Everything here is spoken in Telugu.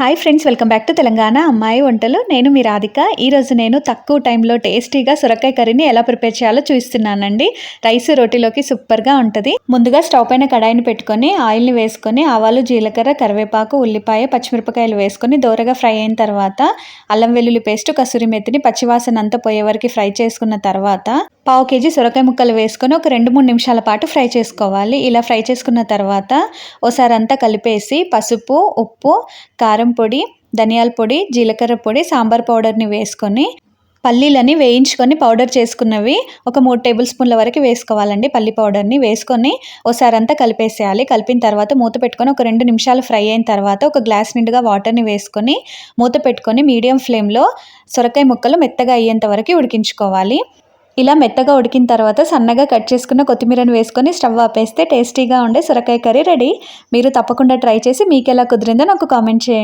Hi friends welcome back to Telangana అమ్మాయి వంటలు నేను మీ రాధిక. ఈరోజు నేను తక్కువ టైంలో టేస్టీగా సొరకాయ కర్రీని ఎలా ప్రిపేర్ చేయాలో చూస్తున్నానండి. రైస్ రోటీలోకి సూపర్గా ఉంటుంది. ముందుగా స్టవ్ పైన కడాయిని పెట్టుకొని ఆయిల్ని వేసుకొని ఆవాలు జీలకర్ర కరివేపాకు ఉల్లిపాయ పచ్చిమిరపకాయలు వేసుకొని దోరగా ఫ్రై అయిన తర్వాత అల్లం వెల్లుల్లి పేస్ట్ కసూరి మెత్తిని పచ్చివాసన అంతా పోయే వరకు ఫ్రై చేసుకున్న తర్వాత పావు కేజీ సొరకాయ ముక్కలు వేసుకొని ఒక రెండు మూడు నిమిషాల పాటు ఫ్రై చేసుకోవాలి. ఇలా ఫ్రై చేసుకున్న తర్వాత ఓసారి అంతా కలిపేసి పసుపు ఉప్పు కారం పొడి ధనియాల పొడి జీలకర్ర పొడి సాంబార్ పౌడర్ని వేసుకొని పల్లీలని వేయించుకొని పౌడర్ చేసుకున్నవి ఒక మూడు టేబుల్ స్పూన్ల వరకు వేసుకోవాలండి పల్లి పౌడర్ని. వేసుకొని ఒకసారి అంతా కలిపేసేయాలి. కలిపిన తర్వాత మూత పెట్టుకొని ఒక రెండు నిమిషాలు ఫ్రై అయిన తర్వాత ఒక గ్లాస్ నిండుగా వాటర్ని వేసుకొని మూత పెట్టుకొని మీడియం ఫ్లేమ్లో సొరకాయ ముక్కలు మెత్తగా అయ్యేంత వరకు ఉడికించుకోవాలి. ఇలా మెత్తగా ఉడికిన తర్వాత సన్నగా కట్ చేసుకున్న కొత్తిమీరని వేసుకొని స్టవ్ ఆపేస్తే టేస్టీగా ఉండే సొరకాయ కర్రీ రెడీ. మీరు తప్పకుండా ట్రై చేసి మీకు ఎలా కుదిరిందో నాకు కామెంట్ చేయండి.